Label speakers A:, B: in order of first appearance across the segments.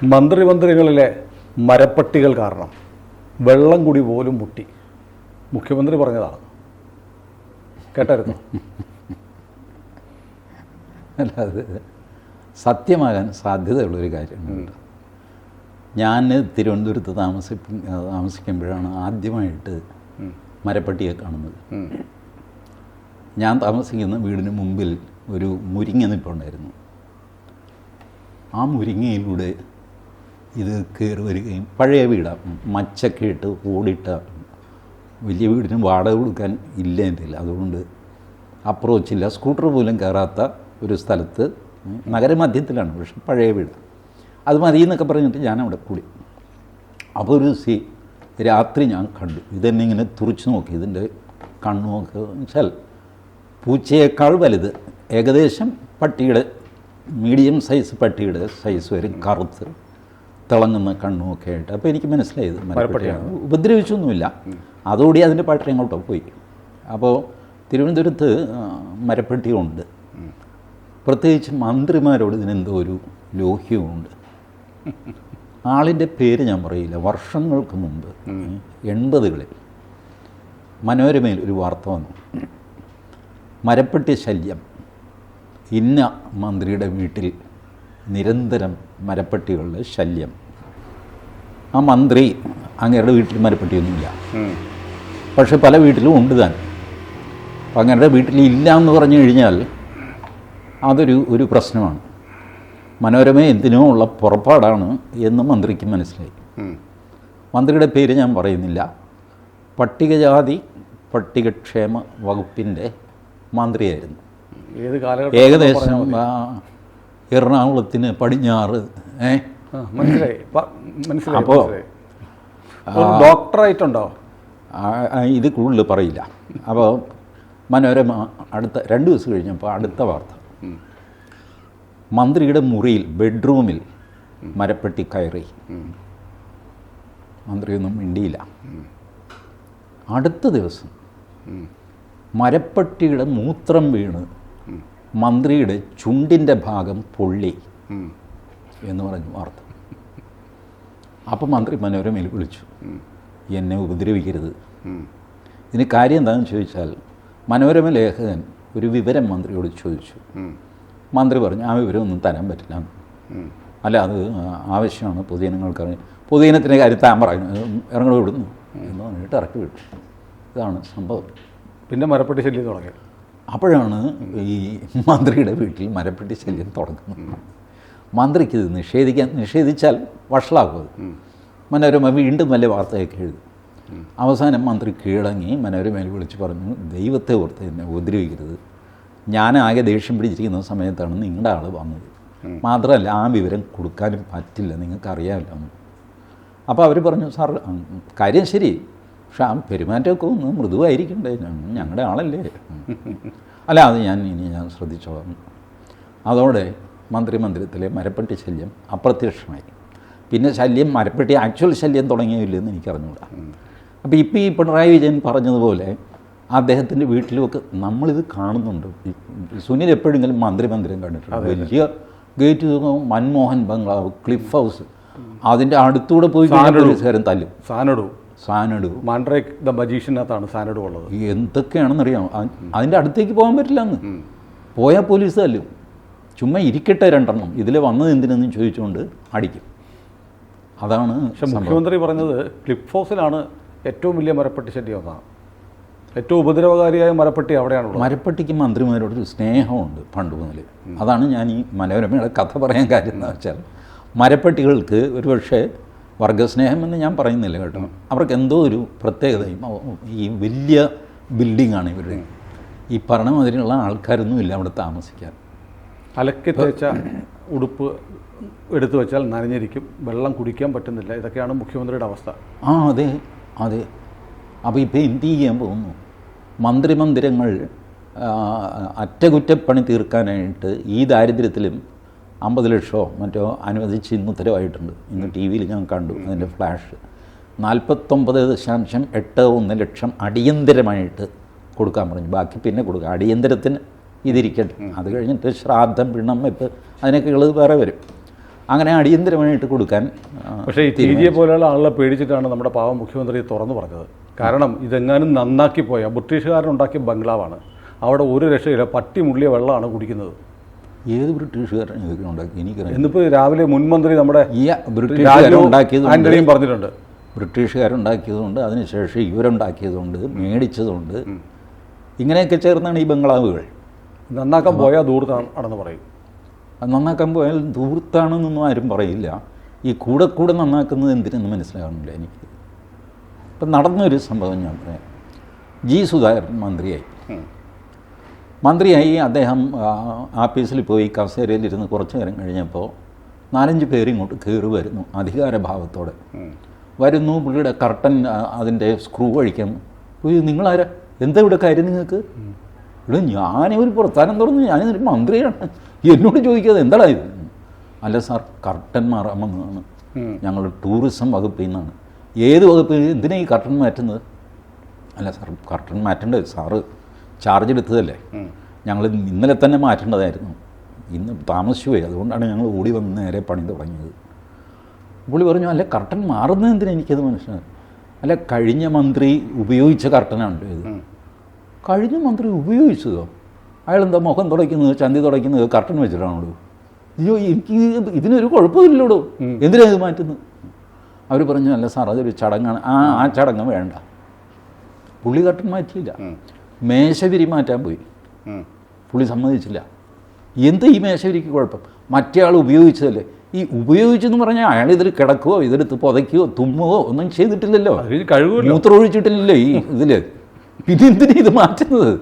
A: മന്ത്രിമന്ദിരങ്ങളിലെ മരപ്പട്ടികൾ കാരണം വെള്ളം കൂടി പോലും മുട്ടി. മുഖ്യമന്ത്രി പറഞ്ഞതാണ്. കേട്ടായിരുന്നു?
B: അല്ല അത് സത്യമാകാൻ സാധ്യതയുള്ളൊരു കാര്യമുണ്ട്. ഞാൻ തിരുവനന്തപുരത്ത് താമസി താമസിക്കുമ്പോഴാണ് ആദ്യമായിട്ട് മരപ്പട്ടിയെ കാണുന്നത്. ഞാൻ താമസിക്കുന്ന വീടിന് മുമ്പിൽ ഒരു മുരിങ്ങ നിൽപ്പുണ്ടായിരുന്നു ആ മുരിങ്ങയിലൂടെ ഇത് കയറി വരികയും പഴയ വീടാണ് മച്ചൊക്കെ ഇട്ട് ഓടിട്ട വലിയ വീടിന് വാടക കൊടുക്കാൻ ഇല്ല കയ്യിൽ. അതുകൊണ്ട് അപ്രോച്ചില്ല. സ്കൂട്ടർ പോലും കയറാത്ത ഒരു സ്ഥലത്ത് നഗരമധ്യത്തിലാണ്. പക്ഷെ പഴയ വീട്. അത് മതി എന്നൊക്കെ പറഞ്ഞിട്ട് ഞാൻ അവിടെ കൂടി. അപ്പോൾ ഒരു സി രാത്രി ഞാൻ കണ്ടു. ഇതെന്നെ ഇങ്ങനെ തുറച്ചു നോക്കി. ഇതിന്റെ കണ്ണുമൊക്കെ വെച്ചാൽ പൂച്ചയേക്കാൾ വലുത്. ഏകദേശം പട്ടിയുടെ മീഡിയം സൈസ് പട്ടിയുടെ സൈസ് വരും കറുത്ത്. തിളങ്ങുന്ന കണ്ണുമൊക്കെ ആയിട്ട്. അപ്പോൾ എനിക്ക് മനസ്സിലായത് മരപ്പട്ടിയാണ് ഉപദ്രവിച്ചൊന്നുമില്ല. അതോടെ അതിന്റെ പാട്ടിൽ അങ്ങോട്ടോ പോയി. അപ്പോൾ തിരുവനന്തപുരത്ത് മരപ്പെട്ടിയുണ്ട്. മരപ്പട്ടിയുണ്ട് പ്രത്യേകിച്ച് മന്ത്രിമാരോട് ഇതിനെന്തോ ഒരു ലോഹ്യമുണ്ട് ആളിന്റെ പേര് ഞാൻ പറയില്ല. വർഷങ്ങൾക്ക് മുമ്പ് എൺപതുകളിൽ മനോരമയിൽ ഒരു വാർത്ത വന്നു. മരപ്പെട്ടി ശല്യം. ഇന്ന മന്ത്രിയുടെ വീട്ടിൽ നിരന്തരം മരപ്പട്ടികളുടെ ശല്യം. ആ മന്ത്രി അങ്ങേരുടെ വീട്ടിൽ മരപ്പെട്ടിയൊന്നുമില്ല. പക്ഷെ പല വീട്ടിലും ഉണ്ട് താൻ. അപ്പം അങ്ങനെ വീട്ടിൽ ഇല്ല എന്ന് പറഞ്ഞു കഴിഞ്ഞാൽ അതൊരു ഒരു പ്രശ്നമാണ്. മനോരമ എന്തിനോ ഉള്ള പുറപ്പാടാണ് എന്ന് മന്ത്രിക്ക് മനസ്സിലായി. മന്ത്രിയുടെ പേര് ഞാൻ പറയുന്നില്ല. പട്ടികജാതി പട്ടികക്ഷേമ വകുപ്പിന്റെ മന്ത്രിയായിരുന്നു. ഏകദേശം എറണാകുളത്തിന് പടിഞ്ഞാറ്. ഏ?
A: മനസ്സിലായി. മനസ്സിലായി ഡോക്ടറായിട്ടുണ്ടോ?
B: ഇത് കൂടുതൽ പറയില്ല. അപ്പോൾ മനോരമ അടുത്ത രണ്ട് ദിവസം കഴിഞ്ഞപ്പോൾ അടുത്ത വാർത്ത. മന്ത്രിയുടെ മുറിയിൽ ബെഡ്റൂമിൽ മരപ്പെട്ടി കയറി. മന്ത്രിയൊന്നും മിണ്ടിയില്ല. അടുത്ത ദിവസം മരപ്പട്ടിയുടെ മൂത്രം വീണ് മന്ത്രിയുടെ ചുണ്ടിന്റെ ഭാഗം പൊള്ളി എന്ന് പറഞ്ഞു വാർത്ത. അപ്പം മന്ത്രി മനോരമയിൽ വിളിച്ചു. എന്നെ ഉപദ്രവിക്കരുത്. ഇതിന് കാര്യം എന്താണെന്ന് ചോദിച്ചാൽ മനോരമ ലേഖകൻ ഒരു വിവരം മന്ത്രിയോട് ചോദിച്ചു. മന്ത്രി പറഞ്ഞു ആ വിവരം ഒന്നും തരാൻ പറ്റില്ല. അല്ല അത് ആവശ്യമാണ്. പൊതുജനങ്ങൾക്ക് അറിയാം. പൊതുജനത്തിന്റെ കാര്യം താൻ പറയുന്നു. ഇറങ്ങി വിടുന്നു എന്ന് പറഞ്ഞിട്ട് ഇറക്കി വിട്ടു. ഇതാണ് സംഭവം.
A: പിന്നെ മരപ്പെട്ടി ശല്യം തുടങ്ങി.
B: അപ്പോഴാണ് ഈ മന്ത്രിയുടെ വീട്ടിൽ മരപ്പെട്ടി ശല്യം തുടങ്ങുന്നത്. മന്ത്രിക്ക് ഇത് നിഷേധിക്കാൻ നിഷേധിച്ചാൽ വഷളാകും മനോരമ വീണ്ടും വലിയ വാർത്തയൊക്കെ എഴുതി. അവസാനം മന്ത്രി കീഴടങ്ങി മനോരമയിൽ വിളിച്ച് പറഞ്ഞു ദൈവത്തെ ഓർത്ത് എന്നെ ഉപദ്രവിക്കരുത്. ആകെ ദേഷ്യം പിടിച്ചിരിക്കുന്ന സമയത്താണ് നിങ്ങളുടെ ആൾ വന്നത്. മാത്രമല്ല ആ വിവരം കൊടുക്കാനും പറ്റില്ല. നിങ്ങൾക്ക് അറിയാമല്ലോ അപ്പോൾ അവർ പറഞ്ഞു സാർ കാര്യം ശരി. പക്ഷെ ആ പെരുമാറ്റമൊക്കെ ഒന്ന് മൃദുവായിരിക്കണ്ടേ? ഞങ്ങളുടെ ആളല്ലേ. അല്ല അത് ഞാൻ ഇനി ഞാൻ ശ്രദ്ധിച്ചോളാം. അതോടെ മന്ത്രിമന്ദിരത്തിലെ മരപ്പെട്ടി ശല്യം അപ്രത്യക്ഷമായി. പിന്നെ ശല്യം മരപ്പെട്ടി ആക്ച്വൽ ശല്യം തുടങ്ങിയില്ലെന്ന് എനിക്കറിഞ്ഞൂടാ. അപ്പോൾ ഇപ്പോൾ ഈ പിണറായി വിജയൻ പറഞ്ഞതുപോലെ അദ്ദേഹത്തിന്റെ വീട്ടിലുമൊക്കെ നമ്മളിത് കാണുന്നുണ്ട്. സുനിൽ എപ്പോഴെങ്കിലും മന്ത്രിമന്ദിരം കണ്ടിട്ടുണ്ട്? വലിയ gate Manmohan bungalow Cliff House. അതിന്റെ അടുത്തൂടെ പോയി സാധനം തല്ലും.
A: Xanadu
B: Xanadu.
A: മാൻഡ്രേക്ക് ദ മജീഷ്യനകത്താണ് സാനഡു ഉള്ളത്.
B: എന്തൊക്കെയാണെന്നറിയാം അ- അതിന്റെ അടുത്തേക്ക് പോകാൻ പറ്റില്ല എന്ന് പോയാൽ പോലീസ് തല്ലും. ചുമ്മാ ഇരിക്കട്ടെ രണ്ടെണ്ണം. ഇതിൽ വന്നത് എന്തിനെന്നും ചോദിച്ചുകൊണ്ട് അടിക്കും. അതാണ്
A: പക്ഷെ മുഖ്യമന്ത്രി പറഞ്ഞത് ക്ലിഫ് ഹൗസിലാണ് ഏറ്റവും വലിയ മരപ്പെട്ടി ശല്യം എന്നാണ് ഏറ്റവും ഉപദ്രവകാരിയായ മരപ്പട്ടി അവിടെയാണുള്ളത്.
B: മരപ്പെട്ടിക്ക് മന്ത്രിമാരോട് സ്നേഹമുണ്ട് പണ്ട് മുതൽ അതാണ് ഞാൻ ഈ മനോരമയുടെ കഥ പറയാൻ കാര്യം എന്ന് വെച്ചാൽ മരപ്പട്ടികൾക്ക് ഒരുപക്ഷെ വർഗസ്നേഹം എന്ന് ഞാൻ പറയുന്നില്ല കേട്ടോ. അവർക്ക് എന്തോ ഒരു പ്രത്യേകതയും ഈ വലിയ ബിൽഡിങ്ങാണ് ഇവരുടെ. ഈ പറഞ്ഞ മാതിരിയുള്ള ആൾക്കാരൊന്നും ഇല്ല അവിടെ താമസിക്കാൻ.
A: അലക്കി തേച്ച ഉടുപ്പ് എടുത്തു വെച്ചാൽ നനഞ്ഞിരിക്കും. വെള്ളം കുടിക്കാൻ പറ്റുന്നില്ല. ഇതൊക്കെയാണ് മുഖ്യമന്ത്രിയുടെ അവസ്ഥ.
B: ആ അതെ അതെ. അപ്പോൾ ഇപ്പോൾ എന്ത് ചെയ്യാൻ പോകുന്നു? മന്ത്രിമന്ദിരങ്ങൾ അറ്റകുറ്റപ്പണി തീർക്കാനായിട്ട് ഈ ദാരിദ്ര്യത്തിലും അമ്പത് ലക്ഷമോ മറ്റോ അനുവദിച്ച് ഇന്ന് ഉത്തരവായിട്ടുണ്ട്. ഇന്ന് ടി വിയിൽ ഞാൻ കണ്ടു അതിന്റെ ഫ്ലാഷ്. നാൽപ്പത്തൊമ്പത് ദശാംശം എട്ട് ഒന്ന് ലക്ഷം അടിയന്തരമായിട്ട് കൊടുക്കാൻ പറഞ്ഞു. ബാക്കി പിന്നെ കൊടുക്കുക അടിയന്തരത്തിന് ഇതിരിക്കട്ടെ. അത് കഴിഞ്ഞിട്ട് ശ്രാദ്ധം പിണം വെപ്പ് അതിനൊക്കെ ഉള്ളത് വേറെ വരും. അങ്ങനെ അടിയന്തരമായിട്ട് കൊടുക്കാൻ
A: പക്ഷേ ഈ ടി ജിയെ പോലെയുള്ള ആളുകളെ പേടിച്ചിട്ടാണ് നമ്മുടെ പാവം മുഖ്യമന്ത്രി തുറന്നു പറഞ്ഞത്. കാരണം ഇതെങ്ങാനും നന്നാക്കി പോയാൽ ബ്രിട്ടീഷുകാരുണ്ടാക്കിയ ബംഗ്ലാവാണ്. അവിടെ ഒരു രക്ഷയില്ല പട്ടി മുള്ളിയ വെള്ളമാണ് കുടിക്കുന്നത്.
B: ഏത് ബ്രിട്ടീഷുകാരൻ ഇതൊക്കെ ഉണ്ടാക്കി? എനിക്കറിയാം
A: ഇന്നിപ്പോൾ രാവിലെ മുൻമന്ത്രി നമ്മുടെ
B: ഈ ബ്രിട്ടീഷുകാരുണ്ടാക്കിയതുകൊണ്ട്
A: ആന്റണിയും പറഞ്ഞിട്ടുണ്ട്.
B: ബ്രിട്ടീഷുകാരുണ്ടാക്കിയതുകൊണ്ട് അതിനുശേഷം ഇവരുണ്ടാക്കിയതുകൊണ്ട് മേടിച്ചതുകൊണ്ട് ഇങ്ങനെയൊക്കെ ചേർന്നാണ് ഈ ബംഗ്ലാവുകൾ.
A: നന്നാക്കാൻ പോയാൽ ദൂർത്താണ് ആണെന്ന് പറയും.
B: അത് നന്നാക്കാൻ പോയാൽ ദൂർത്താണെന്നൊന്നും ആരും പറയില്ല. ഈ കൂടെ കൂടെ നന്നാക്കുന്നത് എന്തിനെന്ന് മനസ്സിലാകുന്നില്ല എനിക്ക്. ഇപ്പം നടന്നൊരു സംഭവം ഞാൻ പറയാം. ജി സുധാകരൻ മന്ത്രിയായി. മന്ത്രിയായി അദ്ദേഹം ആഫീസിൽ പോയി കസേരയിലിരുന്ന് കുറച്ച് നേരം കഴിഞ്ഞപ്പോൾ നാലഞ്ച് പേര് ഇങ്ങോട്ട് കയറി വരുന്നു അധികാരഭാവത്തോടെ.
A: ഭാവത്തോടെ
B: വരുന്നു പുള്ളിയുടെ കർട്ടൻ അതിന്റെ സ്ക്രൂ അഴിക്കാൻ പോയി നിങ്ങളാരാ? എന്താ ഇവിടെ കാര്യം നിങ്ങൾക്ക്? ഇവിടെ ഞാനൊരു പുറത്താനം തുറന്നു ഞാനൊരു മന്ത്രിയാണ്. എന്നോട് ചോദിക്കാതെ എന്താടാ ഇത്? അല്ല സാർ കർട്ടൻ മാറാൻ വന്നതാണ്. ഞങ്ങൾ ടൂറിസം വകുപ്പിൽ നിന്നാണ്. ഏത് വകുപ്പിൽ എന്തിനാണ് ഈ കർട്ടൻ മാറ്റുന്നത്? അല്ല സാർ കർട്ടൻ മാറ്റേണ്ടത് സാറ്. ചാർജ് എടുത്തതല്ലേ. ഞങ്ങൾ ഇന്നലെ തന്നെ മാറ്റേണ്ടതായിരുന്നു. ഇന്ന് താമസിച്ചു പോയി അതുകൊണ്ടാണ് ഞങ്ങൾ ഓടി വന്ന് നേരെ പണി തുടങ്ങിയത്. പുള്ളി പറഞ്ഞു അല്ല കർട്ടൻ മാറുന്നത് എന്തിനാ എനിക്കത് മനസ്സിലായി? അല്ല കഴിഞ്ഞ മന്ത്രി ഉപയോഗിച്ച കർട്ടനാണ് ഇത്. കഴിഞ്ഞ മന്ത്രി ഉപയോഗിച്ചതോ? അയാളെന്താ മുഖം തുടയ്ക്കുന്നത് ചന്തി തുടയ്ക്കുന്നത് കർട്ടൻ വെച്ചിട്ടാണല്ലോ അയ്യോ എനിക്ക് ഇത് ഇതിനൊരു കുഴപ്പമില്ലല്ലോ എന്തിനാ ഇത് മാറ്റുന്നത്? അവർ പറഞ്ഞു അല്ല സാർ അതൊരു ചടങ്ങാണ്. ആ ആ ചടങ്ങ് വേണ്ട. പുള്ളി കർട്ടൻ മാറ്റിയില്ല. മേശവിരി മാറ്റാൻ പോയി. പുള്ളി സമ്മതിച്ചില്ല. എന്ത് ഈ മേശവിരിക്ക് കുഴപ്പം? മറ്റേ ആൾ ഉപയോഗിച്ചതല്ലേ? ഈ ഉപയോഗിച്ചെന്ന് പറഞ്ഞാൽ അയാൾ ഇതിൽ കിടക്കുകയോ ഇതെടുത്ത് പുതയ്ക്കുകയോ തുമ്മുകയോ ഒന്നും ചെയ്തിട്ടില്ലല്ലോ? മൂത്രം ഒഴിച്ചിട്ടില്ലല്ലോ ഈ ഇതിൽ പിന്നെ എന്തിനാ ഇത് മാറ്റുന്നത്?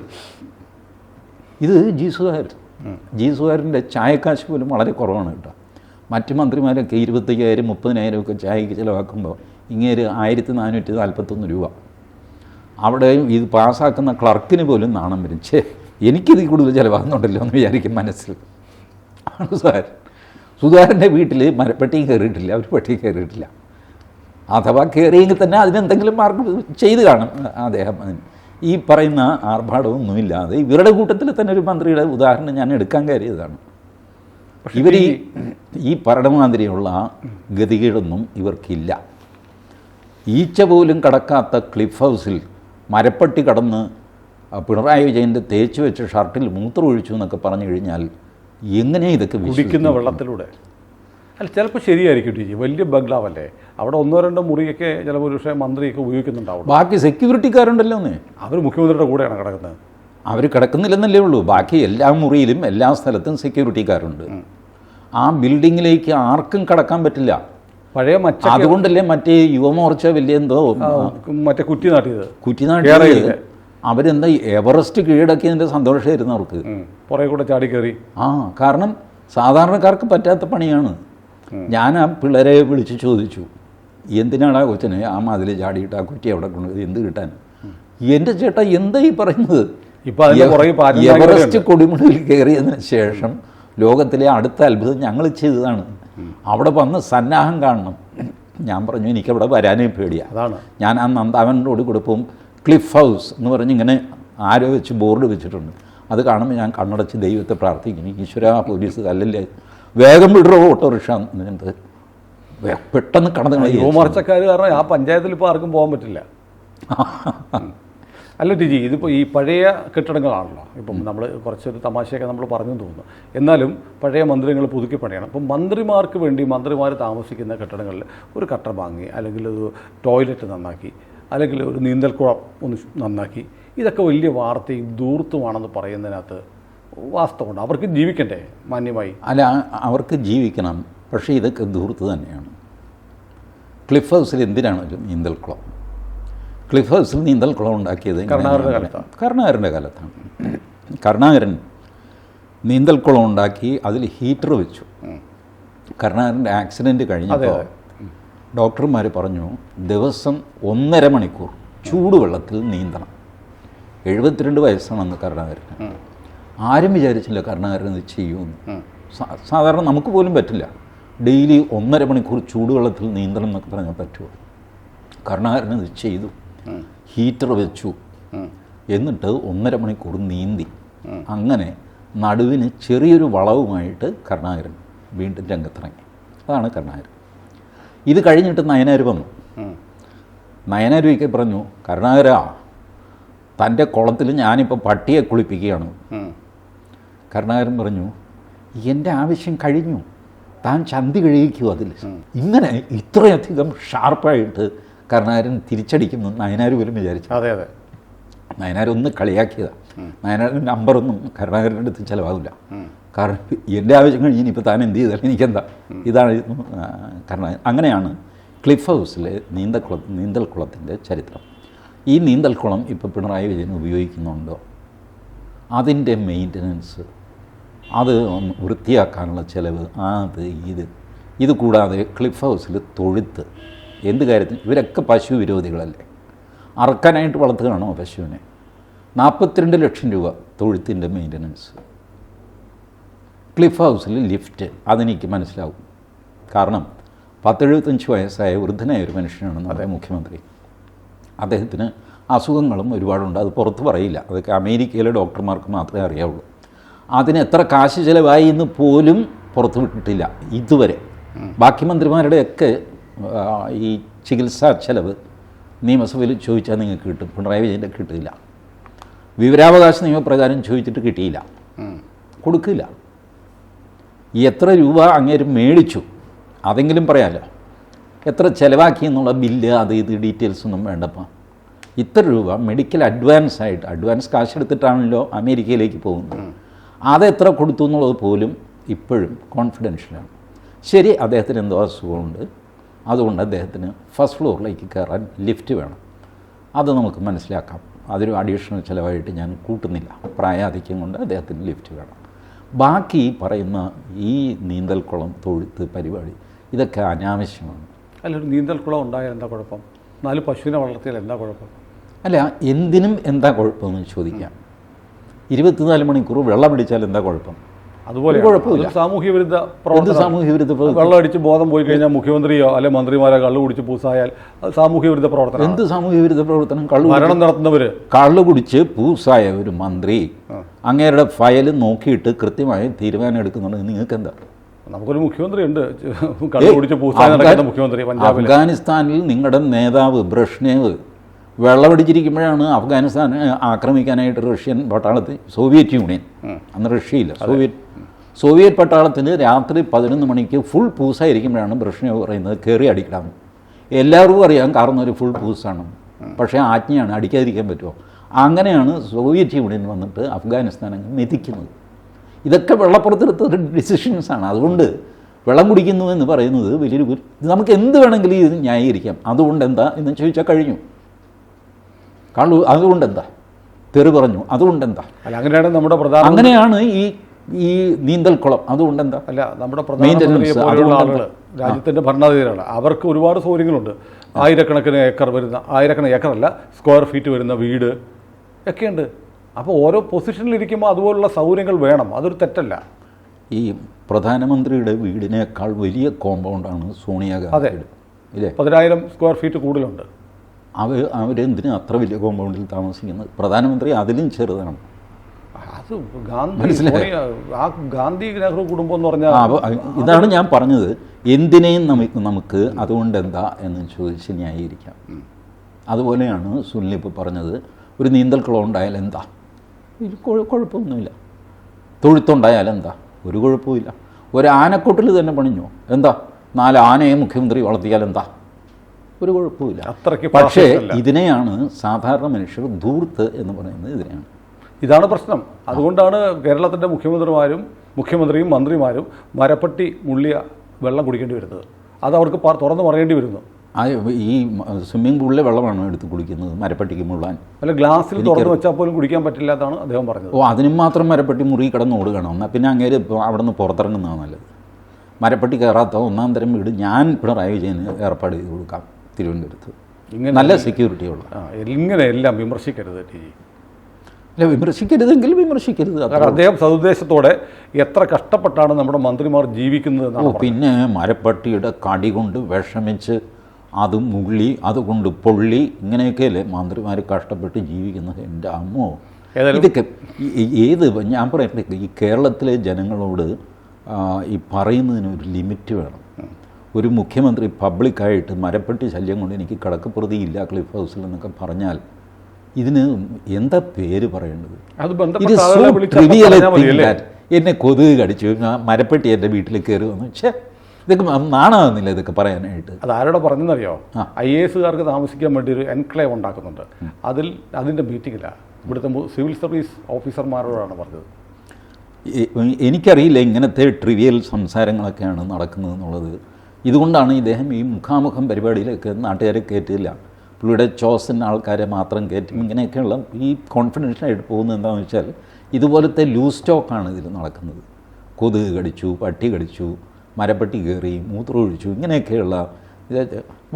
B: ഇത് ജി ജീസുകാരന്റെ ജി സുധാകരന്റെ ചായക്കാശ് പോലും വളരെ കുറവാണ് കേട്ടോ. മറ്റ് മന്ത്രിമാരൊക്കെ ഇരുപത്തയ്യായിരം മുപ്പതിനായിരം ഒക്കെ ചായക്ക് ചിലവാക്കുമ്പോൾ ഇങ്ങേര് ആയിരത്തി നാനൂറ്റി നാൽപ്പത്തൊന്ന് രൂപ. അവിടെ ഇത് പാസ്സാക്കുന്ന ക്ലർക്കിന് പോലും നാണം വരും. ഛേ എനിക്കിത് കൂടുതൽ ചിലവാകുന്നുണ്ടല്ലോ എന്ന് വിചാരിക്കും മനസ്സിൽ. ആണ് സുധാകരൻ. സുധാകരന്റെ വീട്ടിൽ മരപ്പെട്ടിയും കയറിയിട്ടില്ല ഒരു പെട്ടിയും കയറിയിട്ടില്ല. അഥവാ കയറിയെങ്കിൽ തന്നെ അതിനെന്തെങ്കിലും മാർഗം ചെയ്ത് കാണും അദ്ദേഹം. ഈ പറയുന്ന ആർഭാടമൊന്നുമില്ലാതെ ഇവരുടെ കൂട്ടത്തിൽ തന്നെ ഒരു മന്ത്രിയുടെ ഉദാഹരണം ഞാൻ എടുക്കാൻ കയറിയതാണ് ഇവർ ഈ ഈ ഭരണമാതിരിയുള്ള ഗതികേടൊന്നും ഇവർക്കില്ല. ഈച്ച പോലും കടക്കാത്ത ക്ലിഫ് ഹൗസിൽ മരപ്പട്ടി കടന്ന് പിണറായി വിജയന്റെ തേച്ച് വെച്ച ഷർട്ടിൽ മൂത്രം ഒഴിച്ചു എന്നൊക്കെ പറഞ്ഞു കഴിഞ്ഞാൽ എങ്ങനെ ഇതൊക്കെ
A: കുടിക്കുന്ന വെള്ളത്തിലൂടെ. അല്ല ചിലപ്പോൾ ശരിയായിരിക്കും ടി ജി. വലിയ ബംഗ്ലാവല്ലേ? അവിടെ ഒന്നോ രണ്ടോ മുറിയൊക്കെ ചിലപ്പോൾ ഒരു പക്ഷേ മന്ത്രിയൊക്കെ ഉപയോഗിക്കുന്നുണ്ടാവും.
B: ബാക്കി സെക്യൂരിറ്റിക്കാരുണ്ടല്ലോ എന്ന്
A: അവർ മുഖ്യമന്ത്രിയുടെ കൂടെയാണ് കിടക്കുന്നത്.
B: അവർ കിടക്കുന്നില്ലെന്നല്ലേ ഉള്ളൂ. ബാക്കി എല്ലാ മുറിയിലും എല്ലാ സ്ഥലത്തും സെക്യൂരിറ്റിക്കാരുണ്ട്. ആ ബിൽഡിങ്ങിലേക്ക് ആർക്കും കടക്കാൻ പറ്റില്ല.
A: പഴയ മച്ച
B: അതുകൊണ്ടല്ലേ മറ്റേ യുവമോർച്ച വലിയ എന്തോ
A: മറ്റേ കുറ്റി നാട്ടിയത്.
B: അവരെന്താ എവറസ്റ്റ് കീഴടക്കിയതിന്റെ സന്തോഷമായിരുന്നു അവർക്ക്.
A: പുറകെ കൂടെ ചാടി കയറി
B: ആ കാരണം സാധാരണക്കാർക്ക് പറ്റാത്ത പണിയാണ്. ഞാൻ ആ പിള്ളേരെ വിളിച്ച് ചോദിച്ചു എന്തിനാണ് ആ കൊച്ചിനെ ആ മതിൽ ചാടിയിട്ട് ആ കുറ്റി അവിടെ കൊണ്ട് എന്ത് കിട്ടാൻ? എന്റെ ചേട്ടാ എന്താ ഈ പറയുന്നത്? എവറസ്റ്റ് കൊടിമുടിയിൽ കയറിയതിന് ശേഷം ലോകത്തിലെ അടുത്ത അത്ഭുതം ഞങ്ങൾ ചെയ്തതാണ്. അവിടെ വന്ന് സന്നാഹം കാണണം. ഞാൻ പറഞ്ഞു എനിക്കവിടെ വരാനേ പേടിയാണ്
A: അതാണ്.
B: ഞാൻ ആ നന്ദാവനോട് കൊടുപ്പം ക്ലിഫ് ഹൗസ് എന്ന് പറഞ്ഞ് ഇങ്ങനെ ആരോ വെച്ച് ബോർഡ് വെച്ചിട്ടുണ്ട്. അത് കാണുമ്പോൾ ഞാൻ കണ്ണടച്ച് ദൈവത്തെ പ്രാർത്ഥിക്കുന്നു. ഈശ്വര പോലീസ് അല്ലല്ലേ വേഗം വിടറോ ഓട്ടോറിക്ഷ. എന്നിട്ട് വേ- പെട്ടെന്ന് കടന്നു
A: യുവമോർച്ചക്കാർ കാരണം ആ പഞ്ചായത്തിൽ ഇപ്പോൾ ആർക്കും പോകാൻ പറ്റില്ല. അല്ല ടിജി ഇതിപ്പോൾ ഈ പഴയ കെട്ടിടങ്ങളാണല്ലോ. ഇപ്പം നമ്മൾ കുറച്ചൊരു തമാശയൊക്കെ നമ്മൾ പറഞ്ഞു തോന്നുന്നു. എന്നാലും പഴയ മന്ദിരങ്ങൾ പുതുക്കി പണിയണം. അപ്പം മന്ത്രിമാർക്ക് വേണ്ടി മന്ത്രിമാർ താമസിക്കുന്ന കെട്ടിടങ്ങളിൽ ഒരു കട്ടർ വാങ്ങി അല്ലെങ്കിൽ ഒരു ടോയ്ലറ്റ് നന്നാക്കി അല്ലെങ്കിൽ ഒരു നീന്തൽക്കുളം ഒന്ന് നന്നാക്കി ഇതൊക്കെ വലിയ വാർത്തയും ദൂർത്തുമാണെന്ന് പറയുന്നതിനകത്ത് വാസ്തവമുണ്ട്. അവർക്ക് ജീവിക്കണ്ടേ മാന്യമായി?
B: അല്ല അവർക്ക് ജീവിക്കണം പക്ഷേ ഇതൊക്കെ ദൂർത്ത് തന്നെയാണ്. ക്ലിഫ് ഹൗസിൽ എന്തിനാണ് ഒരു നീന്തൽക്കുളം? ക്ലിഫ് ഹൗസിൽ നീന്തൽക്കുളം ഉണ്ടാക്കിയത് കരുണാകരന്റെ?
A: കാലത്താണ്.
B: കരുണാകരൻ നീന്തൽ കരുണാകരൻ നീന്തൽക്കുളം ഉണ്ടാക്കി അതിൽ ഹീറ്റർ വെച്ചു. കരുണാകരന്റെ ആക്സിഡന്റ് കഴിഞ്ഞപ്പോൾ ഡോക്ടർമാർ പറഞ്ഞു ദിവസം ഒന്നര മണിക്കൂർ ചൂടുവെള്ളത്തിൽ നീന്തണം. എഴുപത്തിരണ്ട് വയസ്സാണെന്ന് കരുണാകരന്. ആരും വിചാരിച്ചില്ല കരുണാകരൻ ഇത് ചെയ്യുമെന്ന്. സാധാരണ നമുക്ക് പോലും പറ്റില്ല. ഡെയിലി ഒന്നര മണിക്കൂർ ചൂടുവെള്ളത്തിൽ നീന്തണം എന്നൊക്കെ പറഞ്ഞാൽ പറ്റുമോ? കരുണാകരൻ ഇത് ചെയ്തു. ഹീറ്റർ വെച്ചു. എന്നിട്ട് ഒന്നര മണിക്കൂർ നീന്തി. അങ്ങനെ നടുവിന് ചെറിയൊരു വളവുമായിട്ട് കരുണാകരൻ വീണ്ടും രംഗത്തിറങ്ങി. അതാണ് കരുണാകരൻ. ഇത് കഴിഞ്ഞിട്ട് നയനാര് വന്നു. നയനാർ പറഞ്ഞു കരുണാകര തന്റെ കുളത്തിൽ ഞാനിപ്പോൾ പട്ടിയെ കുളിപ്പിക്കുകയാണ്. കരുണാകരൻ പറഞ്ഞു എന്റെ ആവശ്യം കഴിഞ്ഞു. താൻ ചന്തി കഴിയിക്കൂ അതിൽ. ഇങ്ങനെ ഇത്രയധികം ഷാർപ്പായിട്ട് കരുണാകരൻ തിരിച്ചടിക്കുന്നു നയനാർ പോലും വിചാരിച്ചു.
A: അതെ അതെ.
B: നയനാർ ഒന്ന് കളിയാക്കിയതാണ് നയനാരുടെ നമ്പറൊന്നും കരുണാകരന്റെ അടുത്ത് ചിലവാകില്ല കാരണം എന്റെ ആവശ്യം കഴിഞ്ഞ് ഇനിയിപ്പോൾ താൻ എന്ത് ചെയ്താലും എനിക്കെന്താ? ഇതാണ് കരുണാകരൻ അങ്ങനെയാണ് ക്ലിഫ് ഹൗസിലെ നീന്തൽക്കുള നീന്തൽക്കുളത്തിന്റെ ചരിത്രം. ഈ നീന്തൽക്കുളം ഇപ്പോൾ പിണറായി വിജയൻ ഉപയോഗിക്കുന്നുണ്ടോ? അതിന്റെ മെയിന്റനൻസ് അത് വൃത്തിയാക്കാനുള്ള ചിലവ് അത് ഇത്. ഇത് കൂടാതെ ക്ലിഫ് ഹൗസിൽ തൊഴുത്ത് എന്ത് കാര്യത്തിൽ ഇവരൊക്കെ പശു വിരോധികളല്ലേ? അറക്കാനായിട്ട് വളർത്തുകയാണോ പശുവിനെ? നാൽപ്പത്തിരണ്ട് ലക്ഷം രൂപ തൊഴുത്തിന്റെ മെയിന്റനൻസ് ക്ലിഫ് ഹൗസിൽ ലിഫ്റ്റ്. അതെനിക്ക് മനസ്സിലാവും. കാരണം പത്തെഴുപത്തഞ്ച് വയസ്സായ വൃദ്ധനായ ഒരു മനുഷ്യനാണ് നമ്മുടെ മുഖ്യമന്ത്രി. അദ്ദേഹത്തിന് അസുഖങ്ങളും ഒരുപാടുണ്ട്. അത് പുറത്ത് പറയില്ല. അതൊക്കെ അമേരിക്കയിലെ ഡോക്ടർമാർക്ക് മാത്രമേ അറിയാവുള്ളൂ. അതിന് എത്ര കാശ് ചിലവായി എന്ന് പോലും പുറത്ത് വിട്ടിട്ടില്ല ഇതുവരെ. ബാക്കി മന്ത്രിമാരുടെയൊക്കെ ഈ ചികിത്സാ ചെലവ് നിയമസഭയിൽ ചോദിച്ചാൽ നിങ്ങൾക്ക് കിട്ടും. പിണറായി വിജയന്റെ കിട്ടില്ല വിവരാവകാശ നിയമപ്രകാരം ചോദിച്ചിട്ട് കിട്ടിയില്ല. കൊടുക്കില്ല. എത്ര രൂപ അങ്ങേര് മേടിച്ചു? അതെങ്കിലും പറയാമല്ലോ എത്ര ചിലവാക്കി എന്നുള്ള ബില്ല് അത് ഇത് ഡീറ്റെയിൽസ് ഒന്നും വേണ്ടപ്പോൾ ഇത്ര രൂപ മെഡിക്കൽ അഡ്വാൻസ് ആയിട്ട് അഡ്വാൻസ് കാശ് എടുത്തിട്ടാണല്ലോ അമേരിക്കയിലേക്ക് പോകുന്നത്. അതെത്ര കൊടുത്തു എന്നുള്ളത് പോലും ഇപ്പോഴും കോൺഫിഡൻഷ്യലാണ് ശരി അദ്ദേഹത്തിന് എന്തോ അസുഖമുണ്ട്. അതുകൊണ്ട് അദ്ദേഹത്തിന് ഫസ്റ്റ് ഫ്ലോറിലേക്ക് കയറാൻ ലിഫ്റ്റ് വേണം. അത് നമുക്ക് മനസ്സിലാക്കാം. അതൊരു അഡീഷണൽ ചിലവായിട്ട് ഞാൻ കൂട്ടുന്നില്ല. പ്രായാധിക്യം കൊണ്ട് അദ്ദേഹത്തിന് ലിഫ്റ്റ് വേണം. ബാക്കി പറയുന്ന ഈ നീന്തൽക്കുളം തൊഴുത്ത് പരിപാടി ഇതൊക്കെ അനാവശ്യമാണ്.
A: അല്ല ഒരു നീന്തൽക്കുളം ഉണ്ടായാൽ എന്താ കുഴപ്പം? നാല് പശുവിനെ വളർത്തിയാൽ എന്താ കുഴപ്പം?
B: അല്ല എന്തിനും എന്താ കുഴപ്പമെന്ന് ചോദിക്കാം. ഇരുപത്തിനാല് മണിക്കൂർ വെള്ളം പിടിച്ചാൽ എന്താ കുഴപ്പം?
A: അതുപോലെ
B: കുഴപ്പമില്ല.
A: സാമൂഹ്യ വിരുദ്ധ പ്രവർത്തനം.
B: സാമൂഹ്യ വിരുദ്ധ പ്രവൃത്തി
A: വെള്ളം അടിച്ച് ബോധം പോയി കഴിഞ്ഞാൽ മുഖ്യമന്ത്രിയോ അല്ലെ മന്ത്രിമാരോ കള്ളു കുടിച്ച് പൂസായാൽ സാമൂഹ്യ വിരുദ്ധ പ്രവർത്തനം
B: എന്ത് സാമൂഹ്യ വിരുദ്ധ പ്രവർത്തനം? കള്ളു
A: മരണം നടത്തുന്നവര്.
B: കള്ളു കുടിച്ച് പൂസായ ഒരു മന്ത്രി അങ്ങേരുടെ ഫയൽ നോക്കിയിട്ട് കൃത്യമായി തീരുമാനം എടുക്കുന്നുണ്ടെങ്കിൽ നിങ്ങൾക്ക് എന്താ?
A: നമുക്കൊരു മുഖ്യമന്ത്രി ഉണ്ട് കള്ളു കുടിച്ച് പൂസായ മുഖ്യമന്ത്രി പഞ്ചാബിൽ
B: അഫ്ഗാനിസ്ഥാനിൽ നിങ്ങളുടെ നേതാവ് ബ്രഷ്നേവ് വെള്ളമടിച്ചിരിക്കുമ്പോഴാണ് അഫ്ഗാനിസ്ഥാൻ ആക്രമിക്കാനായിട്ട് റഷ്യൻ പട്ടാളത്തിൽ സോവിയറ്റ് യൂണിയൻ. അന്ന് റഷ്യയില്ല. സോവിയറ്റ് സോവിയറ്റ് പട്ടാളത്തിന് രാത്രി പതിനൊന്ന് മണിക്ക് ഫുൾ പൂസായിരിക്കുമ്പോഴാണ് ബ്രഷ്നേവ് പറയുന്നത് കയറി അടിക്കണം. എല്ലാവർക്കും അറിയാം കാരണം ഒരു ഫുൾ പൂസാണ്. പക്ഷേ ആജ്ഞയാണ് അടിക്കാതിരിക്കാൻ പറ്റുമോ? അങ്ങനെയാണ് സോവിയറ്റ് യൂണിയൻ വന്നിട്ട് അഫ്ഗാനിസ്ഥാൻ അങ്ങ് മെതിക്കുന്നത്. ഇതൊക്കെ വെള്ളപ്പുറത്തെടുത്ത ഡിസിഷൻസാണ് അതുകൊണ്ട് വെള്ളം കുടിക്കുന്നു എന്ന് പറയുന്നത് വലിയൊരു നമുക്ക് എന്ത് വേണമെങ്കിലും ഇത് ന്യായീകരിക്കാം. അതുകൊണ്ട് എന്താ എന്ന് ചോദിച്ചാൽ കഴിഞ്ഞു. കള്ളു അതുകൊണ്ട് എന്താ തെറി പറഞ്ഞു അതുകൊണ്ട് എന്താ
A: അല്ല അങ്ങനെയാണ് നമ്മുടെ പ്രധാന
B: അങ്ങനെയാണ് ഈ ഈ നീന്തൽക്കുളം അതുകൊണ്ട് എന്താ
A: അല്ല നമ്മുടെ പ്രധാനമന്ത്രിയെ
B: Maintenance,
A: പോലെയുള്ള ആളുകൾ രാജ്യത്തിന്റെ ഭരണാധികാരികൾ അവർക്ക് ഒരുപാട് സൗകര്യങ്ങളുണ്ട്. ആയിരക്കണക്കിന് ഏക്കർ വരുന്ന ആയിരക്കണക്കിന് ഏക്കറല്ല സ്ക്വയർ ഫീറ്റ് വരുന്ന വീട് ഒക്കെയുണ്ട്. അപ്പോൾ ഓരോ പൊസിഷനിൽ ഇരിക്കുമ്പോൾ അതുപോലുള്ള സൗകര്യങ്ങൾ വേണം. അതൊരു തെറ്റല്ല.
B: ഈ പ്രധാനമന്ത്രിയുടെ വീടിനേക്കാൾ വലിയ കോമ്പൗണ്ടാണ് സോണിയാഗാന്ധിയുടെ ഇല്ലേ?
A: പതിനായിരം സ്ക്വയർ ഫീറ്റ് കൂടുതലുണ്ട്.
B: അവർ അവരെന്തിനും അത്ര വലിയ കോമ്പൗണ്ടിൽ താമസിക്കുന്നത്? പ്രധാനമന്ത്രി അതിലും ചെറുതാണ്.
A: അത് ഗാന്ധി ആ ഗാന്ധി നെഹ്റു കുടുംബം എന്ന് പറഞ്ഞാൽ
B: ഇതാണ് ഞാൻ പറഞ്ഞത്. എന്തിനേയും നമുക്ക് നമുക്ക് അതുകൊണ്ട് എന്താ എന്ന് ചോദിച്ച് ന്യായീകരിക്കാം. അതുപോലെയാണ് സുനിൽ ഇപ്പോൾ പറഞ്ഞത്. ഒരു നീന്തൽ ഉണ്ടായാൽ എന്താ? കുഴപ്പമൊന്നുമില്ല തൊഴുത്തുണ്ടായാൽ എന്താ? ഒരു കുഴപ്പമില്ല ഒരു ആനക്കൂട്ടിൽ തന്നെ പണിഞ്ഞു? എന്താ? നാല് ആനയെ മുഖ്യമന്ത്രി വളർത്തിയാൽ എന്താ? ഒരു കുഴപ്പമില്ല
A: അത്രയ്ക്ക്
B: പക്ഷേ. ഇതിനെയാണ് സാധാരണ മനുഷ്യർ ധൂർത്ത് എന്ന് പറയുന്നത് ഇതിനെയാണ്.
A: ഇതാണ് പ്രശ്നം. അതുകൊണ്ടാണ് കേരളത്തിന്റെ മുഖ്യമന്ത്രിമാരും മുഖ്യമന്ത്രിയും മന്ത്രിമാരും മരപ്പട്ടി മുള്ളിയ വെള്ളം കുടിക്കേണ്ടി വരുന്നത്. അത് അവർക്ക് തുറന്നു പറയേണ്ടി വരുന്നു.
B: ആ ഈ സ്വിമ്മിംഗ് പൂളിലെ വെള്ളമാണ് എടുത്ത് കുടിക്കുന്നത് മരപ്പട്ടിക്ക് മുള്ളാൻ?
A: അല്ല ഗ്ലാസ്സിൽ തുറന്നു വെച്ചാൽ പോലും കുടിക്കാൻ പറ്റില്ല എന്നാണ് അദ്ദേഹം പറഞ്ഞത്.
B: ഓ അതിനും മാത്രം മരപ്പട്ടി മുറി കിടന്ന് ഓടുകയാണ്? എന്നാൽ പിന്നെ അങ്ങേര് അവിടെ നിന്ന് പുറത്തിറങ്ങുന്നതാണ് നല്ലത്. മരപ്പട്ടി കയറാത്ത ഒന്നാം തരം വീട് ഞാൻ പിണറായി വിജയന് ഏർപ്പാട് ചെയ്ത് കൊടുക്കാം. തിരുവനന്തപുരത്ത്.
A: ഇങ്ങനെ
B: നല്ല സെക്യൂരിറ്റി ഉള്ള.
A: ഇങ്ങനെ എല്ലാം വിമർശിക്കരുത് ടി ജി.
B: അല്ല വിമർശിക്കരുതെങ്കിൽ വിമർശിക്കരുത്
A: കാരണം അദ്ദേഹം സതുദ്ദേശത്തോടെ എത്ര കഷ്ടപ്പെട്ടാണ് നമ്മുടെ മന്ത്രിമാർ ജീവിക്കുന്നത്.
B: പിന്നെ മരപ്പട്ടിയുടെ കടി കൊണ്ട് വിഷമിച്ച് അത് മുള്ളി അതുകൊണ്ട് പൊള്ളി ഇങ്ങനെയൊക്കെയല്ലേ മന്ത്രിമാർ കഷ്ടപ്പെട്ട് ജീവിക്കുന്നത് എന്റെ അമ്മോ? ഇതൊക്കെ ഏത് ഞാൻ പറയട്ടെ ഈ കേരളത്തിലെ ജനങ്ങളോട് ഈ പറയുന്നതിന് ഒരു ലിമിറ്റ് വേണം. ഒരു മുഖ്യമന്ത്രി പബ്ലിക്കായിട്ട് മരപ്പെട്ടി ശല്യം കൊണ്ട് എനിക്ക് കടക്കപ്രതിയില്ല ക്ലിഫ് ഹൗസിൽ എന്നൊക്കെ പറഞ്ഞാൽ ഇതിന് എന്താ പേര് പറയേണ്ടത്? എന്നെ കൊതുക് കടിച്ചു ഞാൻ മരപ്പെട്ടി എന്റെ വീട്ടിൽ കയറി വന്നു. പക്ഷേ ഇതൊക്കെ നാണാകുന്നില്ല ഇതൊക്കെ പറയാനായിട്ട്.
A: അത് ആരോടെ പറഞ്ഞെന്നറിയോ. ഐ എ എസുകാർക്ക് താമസിക്കാൻ വേണ്ടി ഒരു എൻക്ലേവ് ഉണ്ടാക്കുന്നുണ്ട്. അതിൽ അതിന്റെ മീറ്റിങ്ങിലാണ് ഇവിടുത്തെ സിവിൽ സർവീസ് ഓഫീസർമാരോടാണ് പറഞ്ഞത്.
B: എനിക്കറിയില്ല ഇങ്ങനത്തെ ട്രിവിയൽ സംസാരങ്ങളൊക്കെയാണ് നടക്കുന്നത് എന്നുള്ളത്. ഇതുകൊണ്ടാണ് ഇദ്ദേഹം ഈ മുഖാമുഖം പരിപാടിയിലൊക്കെ നാട്ടുകാരെ കയറ്റിയില്ല. പുള്ളിയുടെ ചോസൻ ആൾക്കാരെ മാത്രം കയറ്റും. ഇങ്ങനെയൊക്കെയുള്ള ഈ കോൺഫിഡൻഷ്യലായിട്ട് പോകുന്നത് എന്താണെന്ന് വെച്ചാൽ ഇതുപോലത്തെ ലൂസ് സ്റ്റോക്കാണ് ഇതിൽ നടക്കുന്നത്. കൊതുക് കടിച്ചു പട്ടി കടിച്ചു മരപ്പട്ടി കയറി മൂത്രം ഒഴിച്ചു ഇങ്ങനെയൊക്കെയുള്ള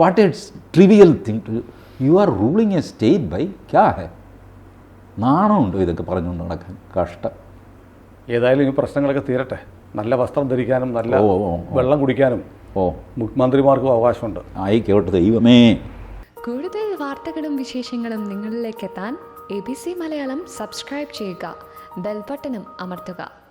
B: what it's trivial thing to you are ruling a state by ക്യാ ഹെ നാണമുണ്ടോ ഇതൊക്കെ പറഞ്ഞുകൊണ്ട് നടക്കാൻ? കഷ്ടം.
A: ഏതായാലും ഈ പ്രശ്നങ്ങളൊക്കെ തീരട്ടെ. നല്ല വസ്ത്രം ധരിക്കാനും നല്ല. വെള്ളം കുടിക്കാനും.
B: ഓ.
A: മന്ത്രിമാർക്കും അവകാശമുണ്ട്.
B: ആയിക്കോട്ടെ ദൈവമേ.
C: കൂടുതൽ വാർത്തകളും വിശേഷങ്ങളും നിങ്ങളിലേക്ക് എത്താൻ A B C Malayalam subscribe ചെയ്യുക. ബെൽബട്ടനും അമർത്തുക.